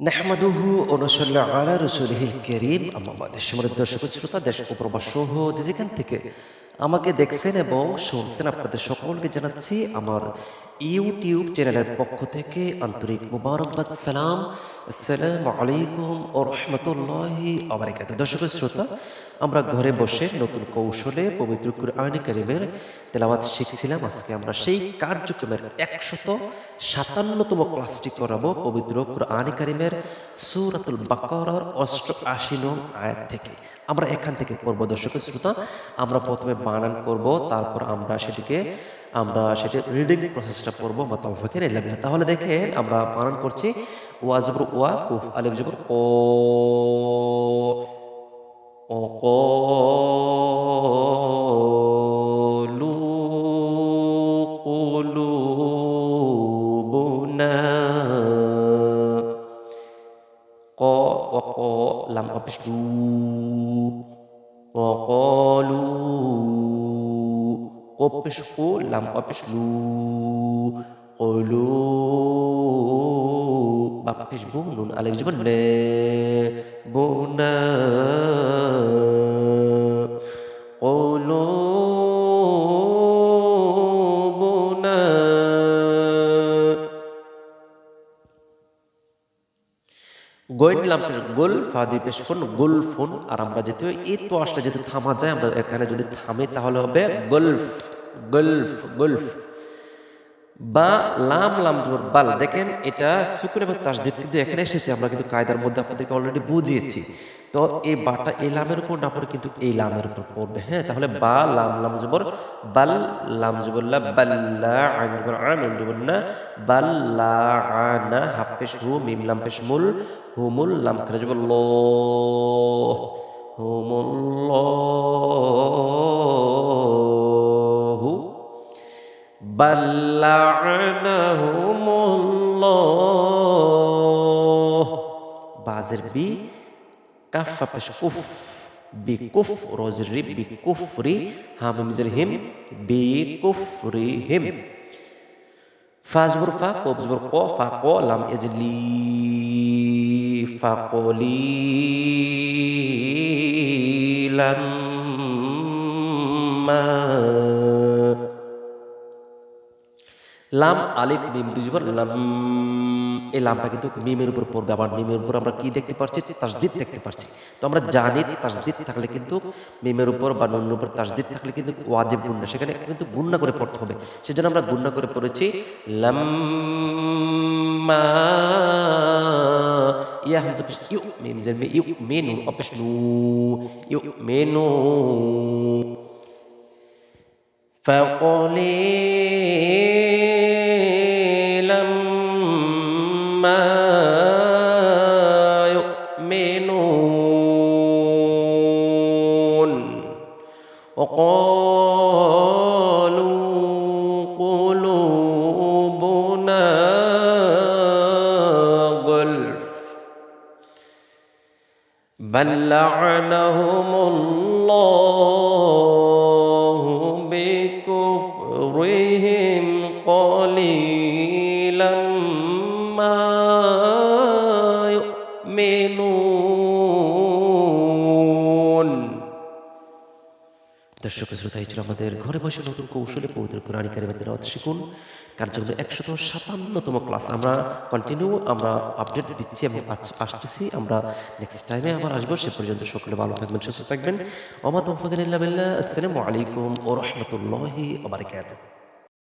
নাহমাদুহু অনুসল্লা আলা রসুলহিল করিম। আমাদের সমৃদ্ধ দর্শক শ্রোতা, দেশ উপ্রবাস সহ যেখান থেকে আমাকে দেখছেন এবং শুনছেন, আপনাদের সকলকে জানাচ্ছি আমার ইউটিউব চ্যানেলের পক্ষ থেকে আন্তরিক মুবারকবাদ, সালাম। আসসালামু আলাইকুম ও রহমতুল্লাহি আবরাকাত দর্শক শ্রোতা, আমরা ঘরে বসে নতুন কৌশলে পবিত্র কুরআনি কারিমের তেলাওয়াত শিখছিলাম। আজকে আমরা সেই কার্যক্রমের একশত সাতান্নতম ক্লাসটি করাবো পবিত্র কুরআনি কারিমের সূরাতুল বাকারার অষ্ট আশি নং আয়াত থেকে। আমরা এখান থেকে করব দর্শক শ্রোতা, আমরা প্রথমে বানান করব, তারপর আমরা সেটিকে আমরা সেটি রিডিং প্রসেসটা করবো বা তফাকের এলাম তাহলে দেখেন আমরা বানান করছি ওয়া জবর ওয়া কুফ আলিফ জবর ও وقالوا কপিস করলাম কপিস লু কলু বাপা ফেসবুক নুন আলেক জীবন রে বোনা গোয়েন নিলাম গোল ফাদি পেশ ফোন গোল ফোন। আর আমরা যেহেতু এই তো আসটা যদি থামা যায়। আমরা এখানে যদি থামে তাহলে হবে গল্ফ গল্ফ গল্ফ। বা লাম লাম জবর বাল। দেখেন, এটা সুকুন এবং তাসদিদ কিন্তু এখানে এসেছে। আমরা কিন্তু কায়দার মধ্যে আপনাদেরকে অলরেডি বুঝিয়েছি। তো এই বাটা এই লামের উপর না পড়ে কিন্তু এই লামের উপর পড়বে। হ্যাঁ তাহলে বা, লাম লাম জবর বাল, লাম জবরলা বাল্লা আইন জবর আন নুন জবর না বাল্লা আনা হাফ পেশ, হু, মিম, লাম পেশ, মুল হুমুল লাম, খারা জবর ল হুমুল্লাহু بل لعنهم الله. بعذر بي كف بشكف بكفر وزر بكفر هم مزرهم بكفرهم فازبر فاقو بزبر قو فاقو لم ازلي فقولي لما লাম আলিফ মিম দুই জবর লাম এই লামটা কিন্তু মিমের উপর পড়বে আবার মিমের উপর আমরা কি দেখতে পাচ্ছি তাসদিদ দেখতে পাচ্ছি তো আমরা জানি তাসদিদ থাকলে কিন্তু মিমের উপর বা নুনের উপর তাসদিদ থাকলে কিন্তু ওয়াজিব গুন্না সেখানে কিন্তু গুন্না করে পড়তে হবে সেজন্য আমরা গুন্না করে পড়েছি লাম্মা ইয়া হামজা পেশ ইউ মিম জের মে ইউ মেনু অপেশ নু ইউ মেনু فقليلا وقالوا قلوبنا غلف بل لعنهم الله بكفرهم قليلا দর্শক শ্রোতা এই ছিল আমাদের। ঘরে বসে নতুন কৌশলে পবিত্র কোরআন কারিমের তেলাওয়াত শিখুন। কার্যক্রম একশত সাতান্নতম ক্লাস আমরা কন্টিনিউ আমরা আপডেট দিচ্ছি এবং আস- আসতেছি। আমরা নেক্সট টাইমে আবার আসব। সে পর্যন্ত সকলে ভালো থাকবেন, সুস্থ থাকবেন। ওমা তৌফিক ইল্লা আসসালামু আলাইকুম ও রহমতুল্লাহি আবার বারাকাতুহু।